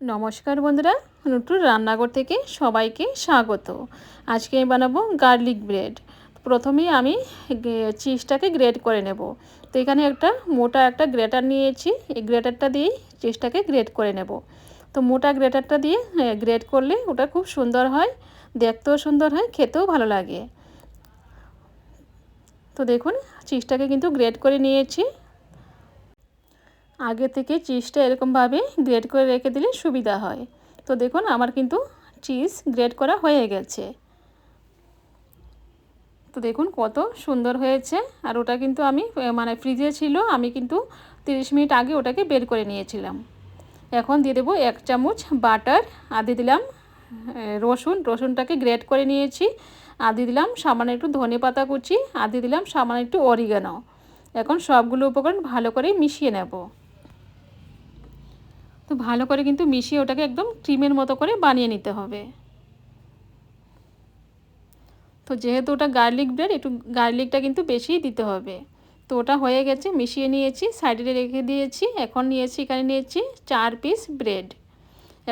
নমস্কার বন্ধুরা নতুন রান্নাঘর থেকে সবাইকে স্বাগত। আজকে আমি বানাবো গার্লিক ব্রেড। প্রথমেই আমি চিজটাকে গ্রেট করে নেব। তো এখানে একটা মোটা একটা গ্রেটার নিয়েছি। এই গ্রেটারটা দিয়েই চিজটাকে গ্রেট করে নেব। তো মোটা গ্রেটারটা দিয়ে গ্রেট করলে ওটা খুব সুন্দর হয়, দেখতেও সুন্দর হয়, খেতেও ভালো লাগে। তো দেখুন চিজটাকে কিন্তু গ্রেট করে নিয়েছি। আগে থেকে চিজটা এরকমভাবে গ্রেড করে রেখে দিলে সুবিধা হয়। তো দেখুন, আমার কিন্তু চিজ গ্রেড করা হয়ে গেছে। তো দেখুন, কত সুন্দর হয়েছে। আর ওটা কিন্তু আমি মানে ফ্রিজে ছিল, আমি কিন্তু তিরিশ মিনিট আগে ওটাকে বের করে নিয়েছিলাম। এখন দিয়ে দেবো এক চামচ বাটার আর দিয়ে দিলাম রসুন। রসুনটাকে গ্রেট করে নিয়েছি, আর দিয়ে দিলাম সামান্য একটু ধনে পাতা কুচি, আর দিয়ে দিলাম সামান্য একটু অরিগানো এখন সবগুলো উপকরণ ভালো করে মিশিয়ে নেব। তো ভালো করে কিন্তু মিশিয়ে ওটাকে একদম ক্রিমের মতো করে বানিয়ে নিতে হবে। তো যেহেতু ওটা গার্লিক ব্রেড, একটু গার্লিকটা কিন্তু বেশিই দিতে হবে। তো ওটা হয়ে গেছে, মিশিয়ে নিয়েছি, সাইডে রেখে দিয়েছি, এখন নিয়েছি, এখানে নিয়েছি চার পিস ব্রেড।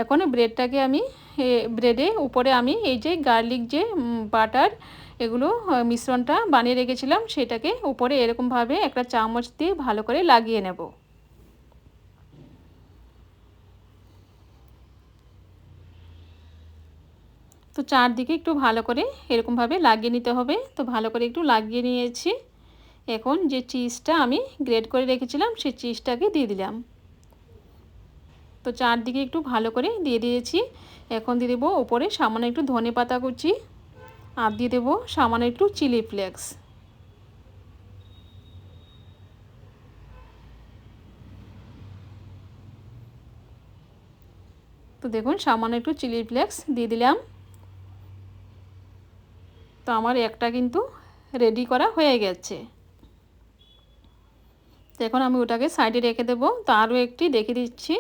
এখন ব্রেডটাকে আমি ব্রেডে উপরে আমি এই যে গার্লিক যে বাটার, এগুলো মিশ্রণটা বানিয়ে রেখেছিলাম, সেটাকে উপরে এরকমভাবে একটা চামচ দিয়ে ভালো করে লাগিয়ে নেব। তো চারদিকে একটু ভালো করে এরকমভাবে লাগিয়ে নিতে হবে। তো ভালো করে একটু লাগিয়ে নিয়েছি। এখন যে চিজটা আমি গ্রেড করে রেখেছিলাম, সেই চিজটাকে দিয়ে দিলাম। তো চারদিকে একটু ভালো করে দিয়ে দিয়েছি। এখন দিয়ে দেবো ওপরে সামান্য একটু ধনে পাতা কুচি আর দিয়ে দেবো সামান্য একটু চিলি ফ্লেক্স তো দেখুন, সামান্য একটু চিলি ফ্লেক্স দিয়ে দিলাম। তো আমার একটা কিন্তু রেডি করা হয়ে গেছে। তো এখন আমি ওটাকে সাইডে রেখে দেবো। তো আরও একটি দেখে দিচ্ছি।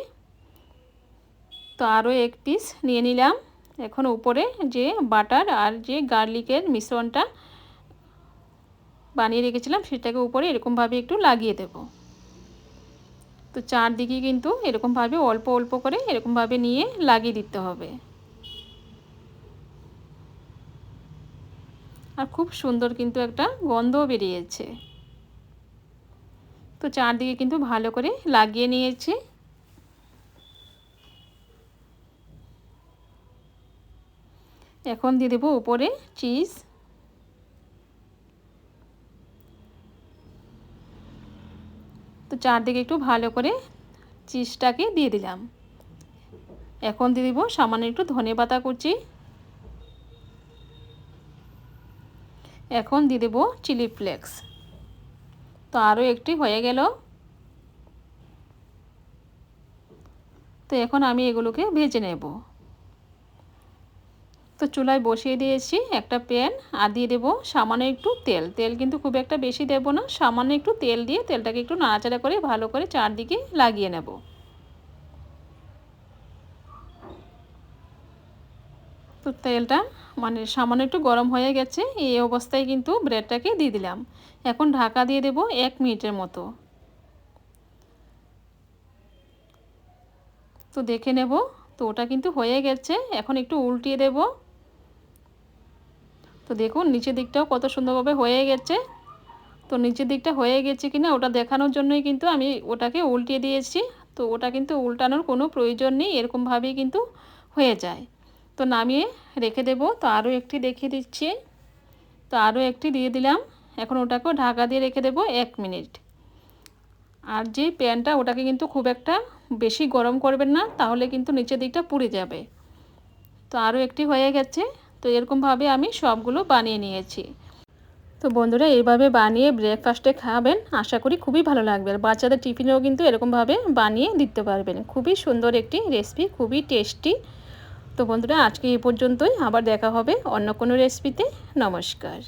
তো আরও এক পিস নিয়ে নিলাম। এখন উপরে যে বাটার আর যে গার্লিকের মিশ্রণটা বানিয়ে রেখেছিলাম, সেটাকে উপরে এরকমভাবে একটু লাগিয়ে দেব। তো চারদিকে কিন্তু এরকমভাবে অল্প অল্প করে এরকমভাবে নিয়ে লাগিয়ে দিতে হবে। আর খুব সুন্দর কিন্তু একটা গন্ধও বেরিয়েছে। তো চারদিকে কিন্তু ভালো করে লাগিয়ে নিয়েছি। এখন দিয়ে দেবো উপরে চিজ। তো চারদিকে একটু ভালো করে চিজটাকে দিয়ে দিলাম। এখন দিয়ে দিব সামান্য একটু ধনে পাতা কুচি। এখন দিয়ে দেবো চিলি ফ্লেক্স। তো আরও একটি হয়ে গেল। তো এখন আমি এগুলোকে ভেজে নেব। তো চুলায় বসিয়ে দিয়েছি একটা প্যান আর দিয়ে দেবো সামান্য একটু তেল। তেল কিন্তু খুব একটা বেশি দেব না, সামান্য একটু তেল দিয়ে তেলটাকে একটু নাড়াচাড়া করে ভালো করে চারদিকে লাগিয়ে নেব। তো তেলটা মানে সামান্য একটু গরম হয়ে গেছে, এই অবস্থায় কিন্তু ব্রেডটাকে দিয়ে দিলাম। এখন ঢাকা দিয়ে দেব এক মিনিটের মতো। তো দেখে নেব, তো ওটা কিন্তু হয়ে গেছে। এখন একটু উল্টিয়ে দেব। তো দেখুন, নিচের দিকটাও কত সুন্দরভাবে হয়ে গেছে। তো নিচের দিকটা হয়ে গেছে কিনা ওটা দেখানোর জন্যই কিন্তু আমি ওটাকে উল্টিয়ে দিয়েছি। তো ওটা কিন্তু উল্টানোর কোনো প্রয়োজন নেই, এরকমভাবেই কিন্তু হয়ে যায়। তো নামিয়ে রেখে দেব। তো আরও একটি দেখিয়ে দিচ্ছি। তো আরও একটি দিয়ে দিলাম। এখন ওটাকেও ঢাকা দিয়ে রেখে দেব এক মিনিট। আর যে প্যানটা, ওটাকে কিন্তু খুব একটা বেশি গরম করবেন না, তাহলে কিন্তু নিচের দিকটা পুড়ে যাবে। তো আরও একটি হয়ে গেছে। তো এরকমভাবে আমি সবগুলো বানিয়ে নিয়েছি। তো বন্ধুরা, এইভাবে বানিয়ে ব্রেকফাস্টে খাবেন, আশা করি খুবই ভালো লাগবে। আর বাচ্চাদের টিফিনেও কিন্তু এরকমভাবে বানিয়ে দিতে পারবেন। খুবই সুন্দর একটি রেসিপি খুবই টেস্টি তো বন্ধুরা আজকে এই পর্যন্তই। আবার দেখা হবে অন্য কোনো রেসিপিতে নমস্কার।